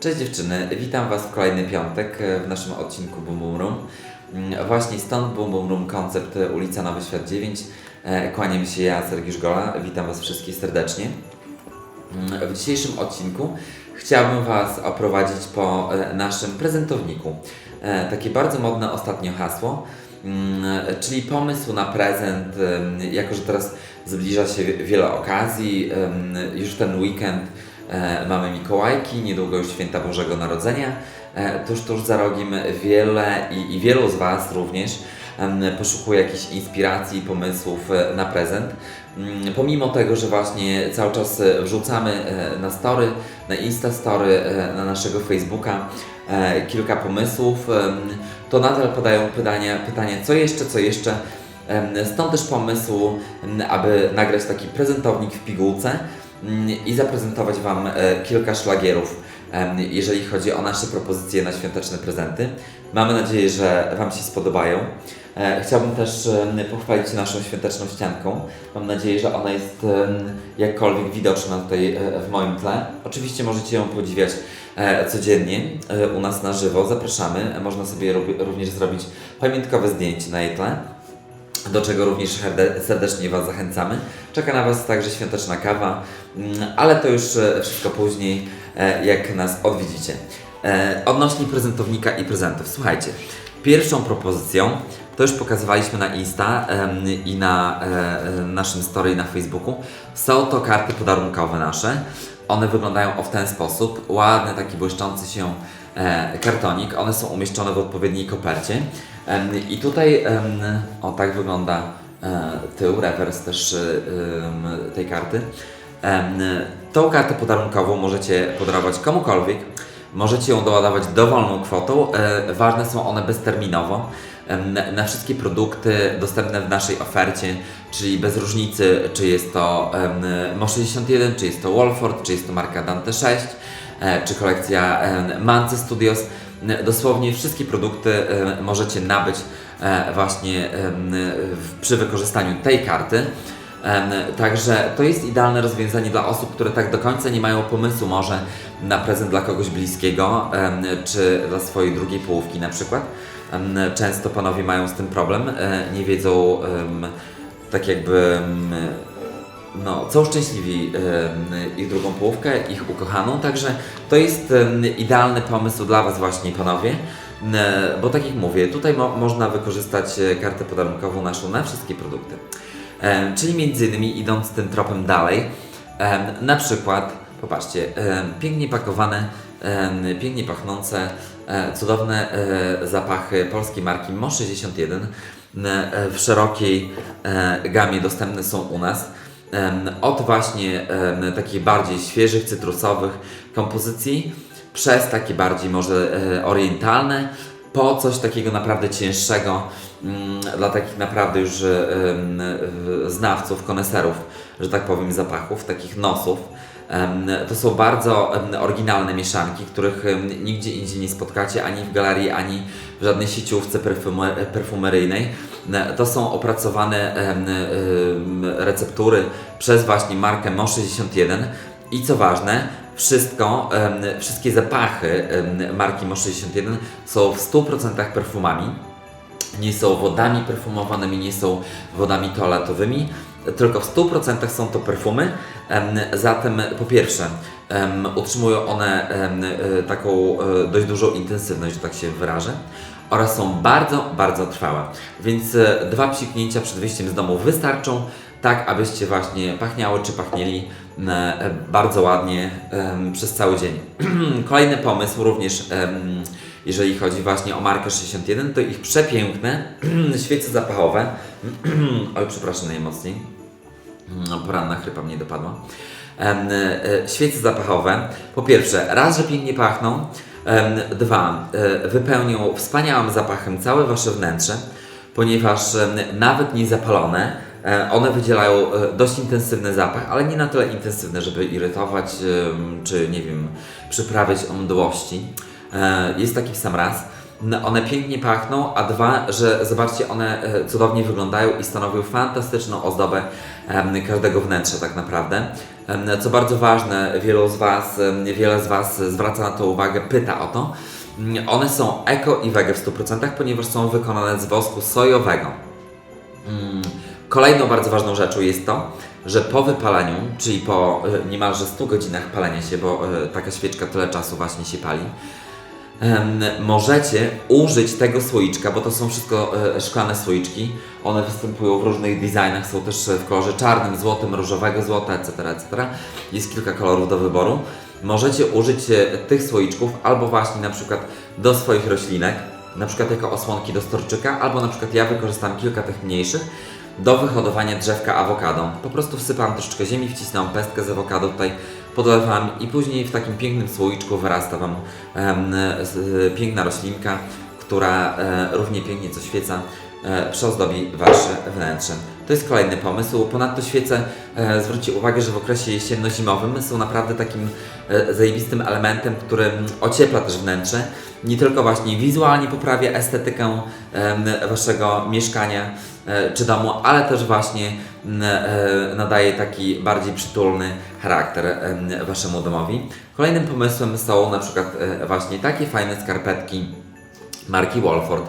Cześć dziewczyny, witam Was w kolejny piątek e, w naszym odcinku Boom Boom Room. Mm, Właśnie stąd Boom Boom Room, koncept e, ulica Nowy Świat 9. E, Kłaniam się ja, Sergiusz Gola, witam Was wszystkich serdecznie. Mm, W dzisiejszym odcinku chciałbym Was oprowadzić po naszym prezentowniku. Takie bardzo modne ostatnio hasło, mm, czyli pomysł na prezent, jako że teraz zbliża się wie- wiele okazji, już ten weekend mamy Mikołajki, niedługo już święta Bożego Narodzenia, e, tuż, tuż za rogiem wiele i, i wielu z Was również poszukuje jakichś inspiracji i pomysłów e, na prezent. Mm, Pomimo tego, że właśnie cały czas e, wrzucamy e, na story, na Instastory, e, na naszego Facebooka e, kilka pomysłów, to nadal padają pytania, pytania co jeszcze, co jeszcze. Stąd też pomysł, aby nagrać taki prezentownik w pigułce i zaprezentować Wam e, kilka szlagierów, jeżeli chodzi o nasze propozycje na świąteczne prezenty. Mamy nadzieję, że Wam się spodobają. E, Chciałbym też pochwalić naszą świąteczną ścianką. Mam nadzieję, że ona jest jakkolwiek widoczna tutaj e, w moim tle. Oczywiście możecie ją podziwiać codziennie u nas na żywo. Zapraszamy. Można sobie również zrobić pamiątkowe zdjęcie na jej tle do czego również serdecznie Was zachęcamy. Czeka na Was także świąteczna kawa, mm, ale to już e, wszystko później, e, jak nas odwiedzicie. E, Odnośnie prezentownika i prezentów. Słuchajcie, pierwszą propozycją, to już pokazywaliśmy na Insta i na naszym story na Facebooku, są to karty podarunkowe nasze. One wyglądają w ten sposób. Ładny, taki błyszczący się kartonik. One są umieszczone w odpowiedniej kopercie. I tutaj o tak wygląda e, tył, rewers też e, tej karty. Tą kartę podarunkową możecie podarować komukolwiek. Możecie ją doładować dowolną kwotą. E, Ważne są one bezterminowo. Na wszystkie produkty dostępne w naszej ofercie, czyli bez różnicy, czy jest to em, MO61, czy jest to Wolford, czy jest to marka Dante 6, e, czy kolekcja em, Mancy Studios. N- Dosłownie wszystkie produkty możecie nabyć e, właśnie przy wykorzystaniu tej karty. Także to jest idealne rozwiązanie dla osób, które tak do końca nie mają pomysłu może na prezent dla kogoś bliskiego, czy dla swojej drugiej połówki na przykład. Często panowie mają z tym problem, e, nie wiedzą tak jakby no, co uszczęśliwi em, ich drugą połówkę, ich ukochaną, także to jest idealny pomysł dla Was właśnie panowie, bo tak jak mówię, tutaj mo można wykorzystać e, kartę podarunkową naszą na wszystkie produkty. Czyli między innymi idąc tym tropem dalej, na przykład, popatrzcie, pięknie pakowane, pięknie pachnące, e, cudowne e, zapachy polskiej marki MO61 n- e, w szerokiej gamie dostępne są u nas. Od właśnie takich bardziej świeżych, cytrusowych kompozycji, przez takie bardziej może e, orientalne, po coś takiego naprawdę cięższego mm, dla takich naprawdę już znawców, koneserów, że tak powiem, zapachów, takich nosów. To są bardzo oryginalne mieszanki, których nigdzie indziej nie spotkacie, ani w galerii, ani w żadnej sieciówce perfume- perfumeryjnej. N- To są opracowane receptury przez właśnie markę MO61. I co ważne, wszystko, wszystkie zapachy marki MO61 są w 100% perfumami. Nie są wodami perfumowanymi, nie są wodami toaletowymi, tylko w 100% są to perfumy. Em, Zatem po pierwsze utrzymują one e, taką e, dość dużą intensywność, że tak się wyrażę. Oraz są bardzo, bardzo trwałe. Więc e, dwa psiknięcia przed wyjściem z domu wystarczą, tak abyście właśnie pachniały czy pachnieli bardzo ładnie przez cały dzień. Kolejny pomysł również jeżeli chodzi właśnie o markę 61, to ich przepiękne świece zapachowe. Oj, przepraszam najmocniej. No, Poranna chrypa mnie dopadła. Em, e, świece zapachowe. Po pierwsze, raz, że pięknie pachną. Dwa, e, wypełnią wspaniałym zapachem całe Wasze wnętrze, ponieważ nawet niezapalone, e, one wydzielają e, dość intensywny zapach, ale nie na tyle intensywny, żeby irytować, czy nie wiem, przyprawiać o mdłości. E, Jest taki w sam raz. n- one pięknie pachną, a dwa, że zobaczcie, one e, cudownie wyglądają i stanowią fantastyczną ozdobę każdego wnętrza tak naprawdę. Co bardzo ważne, wielu z Was, wiele z Was zwraca na to uwagę, pyta o to. Mm, One są eko i wege w 100%, ponieważ są wykonane z wosku sojowego. Mm, Kolejną bardzo ważną rzeczą jest to, że po wypaleniu, czyli po e, niemalże 100 godzinach palenia się, bo e, taka świeczka tyle czasu właśnie się pali, możecie użyć tego słoiczka, bo to są wszystko e, szklane słoiczki. One występują w różnych designach, są też w kolorze czarnym, złotym, różowego złota, etc., etc. Jest kilka kolorów do wyboru. Możecie użyć e, tych słoiczków albo właśnie na przykład do swoich roślinek, na przykład jako osłonki do storczyka, albo na przykład ja wykorzystam kilka tych mniejszych do wyhodowania drzewka awokado. Po prostu wsypam troszeczkę ziemi, wcisnąłem pestkę z awokado tutaj, podlewam i później w takim pięknym słoiczku wyrasta Wam em, z- piękna roślinka, która e, równie pięknie co świeca e, przyozdobi Wasze wnętrze. To jest kolejny pomysł. Ponadto świece, e, uwagę, że w okresie jesienno-zimowym są naprawdę takim e, zajebistym elementem, który ociepla też wnętrze. Nie tylko właśnie wizualnie poprawia estetykę em, Waszego mieszkania e, czy domu, ale też właśnie m, e, nadaje taki bardziej przytulny charakter em, Waszemu domowi. Kolejnym pomysłem są na przykład e, właśnie takie fajne skarpetki marki Wolford.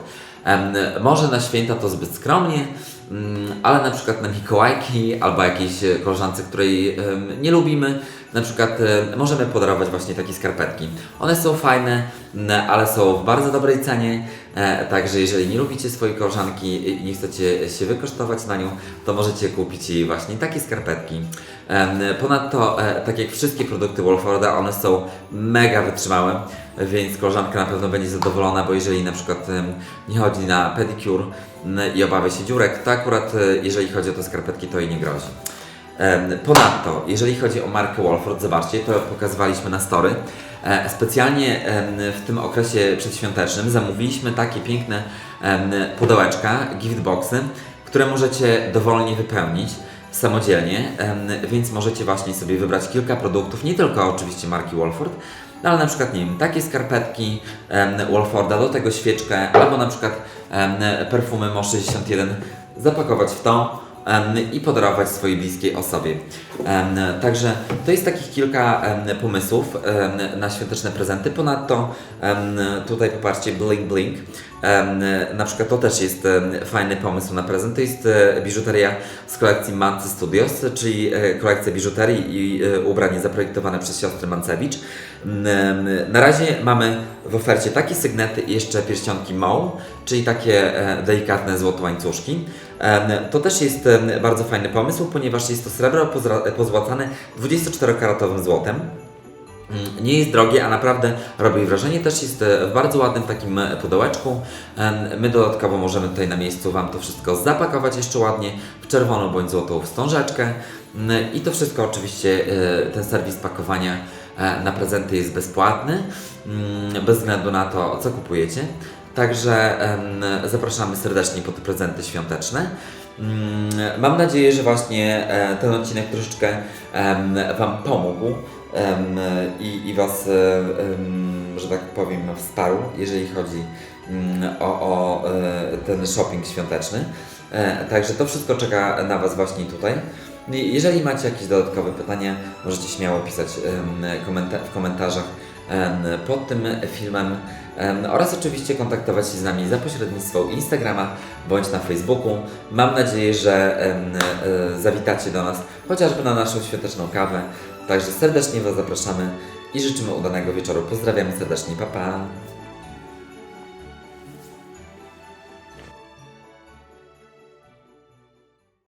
Może na święta to zbyt skromnie, mm, ale na przykład na Mikołajki albo jakiejś e, koleżance, której nie lubimy, na przykład e, możemy podarować właśnie takie skarpetki. One są fajne, ale są w bardzo dobrej cenie, e, także jeżeli nie lubicie swojej koleżanki i nie chcecie się wykosztować na nią, to możecie kupić jej właśnie takie skarpetki. Ponadto, tak jak wszystkie produkty Wolforda, one są mega wytrzymałe, więc koleżanka na pewno będzie zadowolona, bo jeżeli na przykład nie chodzi na pedicure i obawia się dziurek, to akurat e, jeżeli chodzi o te skarpetki, to jej nie grozi. Ponadto, jeżeli chodzi o markę Wolford, zobaczcie, to pokazywaliśmy na story. E, Specjalnie w tym okresie przedświątecznym zamówiliśmy takie piękne pudełeczka, giftboxy, które możecie dowolnie wypełnić samodzielnie, więc możecie właśnie sobie wybrać kilka produktów, nie tylko oczywiście marki Wolford, no ale na przykład, nie wiem, takie skarpetki em, Wolforda, do tego świeczkę, albo na przykład em, perfumy MO 61 zapakować w to i podarować swojej bliskiej osobie. Także to jest takich kilka pomysłów na świąteczne prezenty. Ponadto tutaj popatrzcie, bling bling. Na przykład to też jest fajny pomysł na prezent. To jest e, biżuteria z kolekcji Mancy Studios, czyli e, kolekcja biżuterii i e, ubrań zaprojektowane przez siostry Mancewicz. Na razie mamy w ofercie takie sygnety i jeszcze pierścionki Moe, czyli takie delikatne złote łańcuszki. To też jest bardzo fajny pomysł, ponieważ jest to srebro pozłacane 24-karatowym złotem. Mm, Nie jest drogie, a naprawdę robi wrażenie. Też jest e, w bardzo ładnym takim e, pudełeczku. My dodatkowo możemy tutaj na miejscu Wam to wszystko zapakować jeszcze ładnie w czerwoną bądź złotą wstążeczkę. Mm, I to wszystko oczywiście, e, ten serwis pakowania na prezenty jest bezpłatny, mm, bez względu na to, co kupujecie. Także zapraszamy serdecznie po te prezenty świąteczne. Mam nadzieję, że właśnie ten odcinek troszeczkę Wam pomógł i, i Was, że tak powiem, wsparł, jeżeli chodzi mm, o, o e, ten shopping świąteczny. E, Także to wszystko czeka na Was właśnie tutaj. Jeżeli macie jakieś dodatkowe pytania, możecie śmiało pisać w komentarzach pod tym filmem em, oraz oczywiście kontaktować się z nami za pośrednictwem Instagrama bądź na Facebooku. Mam nadzieję, że e, zawitacie do nas chociażby na naszą świąteczną kawę. Także serdecznie Was zapraszamy i życzymy udanego wieczoru. Pozdrawiamy serdecznie, pa pa!